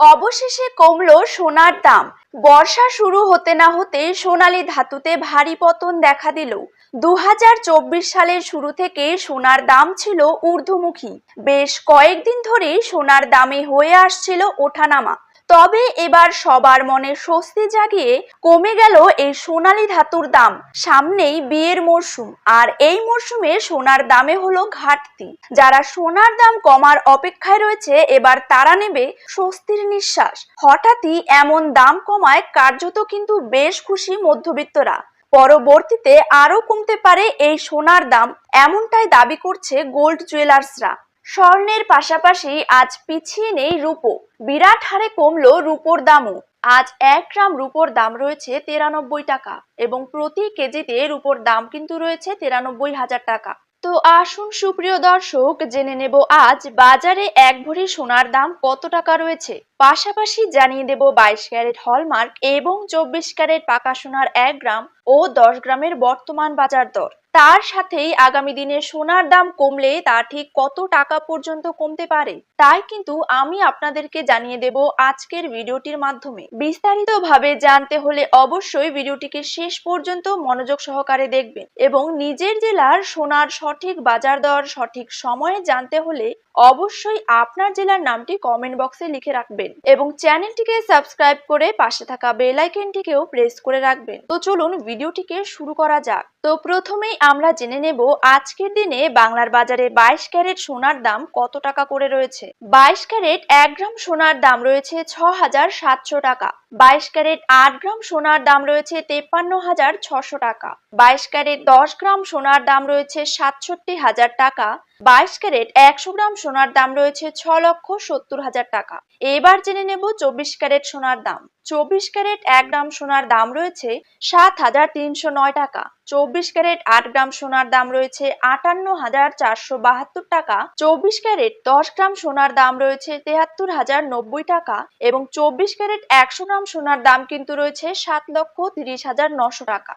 অবশেষে কমলো সোনার দাম। বর্ষা শুরু হতে না হতে সোনালি ধাতুতে ভারী পতন দেখা দিল। দু হাজার চব্বিশ সালের শুরু থেকে সোনার দাম ছিল ঊর্ধ্বমুখী। বেশ কয়েকদিন ধরেই সোনার দামে হয়ে আসছিল ওঠানামা। তবে এবার সবার মনে স্বস্তি জাগিয়ে কমে গেল এই সোনালী ধাতুর দাম। সামনেই বিয়ের মরশুম আর এই মরশুমে সোনার দামে হলো ঘাটতি। যারা সোনার দাম কমার অপেক্ষায় রয়েছে, এবার তারা নেবে স্বস্তির নিঃশ্বাস। হঠাৎই এমন দাম কমায় কার্যত কিন্তু বেশ খুশি মধ্যবিত্তরা। পরবর্তীতে আরও কমতে পারে এই সোনার দাম, এমনটাই দাবি করছে গোল্ড জুয়েলার্সরা। স্বর্ণের পাশাপাশি আজ পিছিয়ে নেই রূপো। বিরাট হারে কমলো রূপোর দামও। আজ এক গ্রাম রূপোর দাম রয়েছে তিরানব্বই টাকা এবং প্রতি কেজিতে রূপোর দাম কিন্তু রয়েছে তিরানব্বই হাজার টাকা। তো আসুন সুপ্রিয় দর্শক, জেনে নেব আজ বাজারে এক ভরি সোনার দাম কত টাকা রয়েছে। পাশাপাশি জানিয়ে দেব বাইশ ক্যারেট হলমার্ক এবং চব্বিশ ক্যারেট পাকা সোনার এক গ্রাম ও দশ গ্রামের বর্তমান বাজার দর। তার সাথেই আগামী দিনে সোনার দাম কমলে তা ঠিক কত টাকা পর্যন্ত কমতে পারে, তাই কিন্তু আমি আপনাদেরকে জানিয়ে দেব আজকের ভিডিওটির মাধ্যমে। বিস্তারিতভাবে জানতে হলে অবশ্যই ভিডিওটিকে শেষ পর্যন্ত মনোযোগ সহকারে দেখবেন এবং নিজের জেলার সোনার সঠিক বাজার দর সঠিক সময়ে জানতে হলে অবশ্যই আপনার জেলার নামটি কমেন্ট বক্সে লিখে রাখবেন এবং চ্যানেলটিকে সাবস্ক্রাইব করে পাশে থাকা বেল আইকনটিকেও প্রেস করে রাখবেন। তো চলুন ভিডিওটিকে শুরু করা যাক। তো প্রথমেই আমরা জেনে নেব আজকের দিনে বাংলার বাজারে বাইশ ক্যারেট সোনার দাম কত টাকা করে রয়েছে? বাইশ ক্যারেট এক গ্রাম সোনার দাম রয়েছে ছ হাজার সাতশো টাকা। বাইশ ক্যারেট আট গ্রাম সোনার দাম রয়েছে তেপ্পান্ন হাজার ছশো টাকা। বাইশ ক্যারেট দশ গ্রাম সোনার দাম রয়েছে সাতষট্টি হাজার টাকা। বাইশ ক্যারেট একশো গ্রাম সোনার দাম রয়েছে ছ লক্ষ সত্তর হাজার টাকা। এবার জেনে নেব চব্বিশ ক্যারেট সোনার দাম। চব্বিশ ক্যারেট এক গ্রাম সোনার দাম রয়েছে সাত হাজার তিনশো নয় টাকা। চব্বিশ ক্যারেট আট গ্রাম সোনার দাম রয়েছে আটান্ন হাজার চারশো বাহাত্তর টাকা। চব্বিশ ক্যারেট দশ গ্রাম সোনার দাম রয়েছে তেহাত্তর হাজার নব্বই টাকা এবং চব্বিশ ক্যারেট একশো গ্রাম সোনার দাম কিন্তু রয়েছে সাত লক্ষ তিরিশ হাজার নশো টাকা।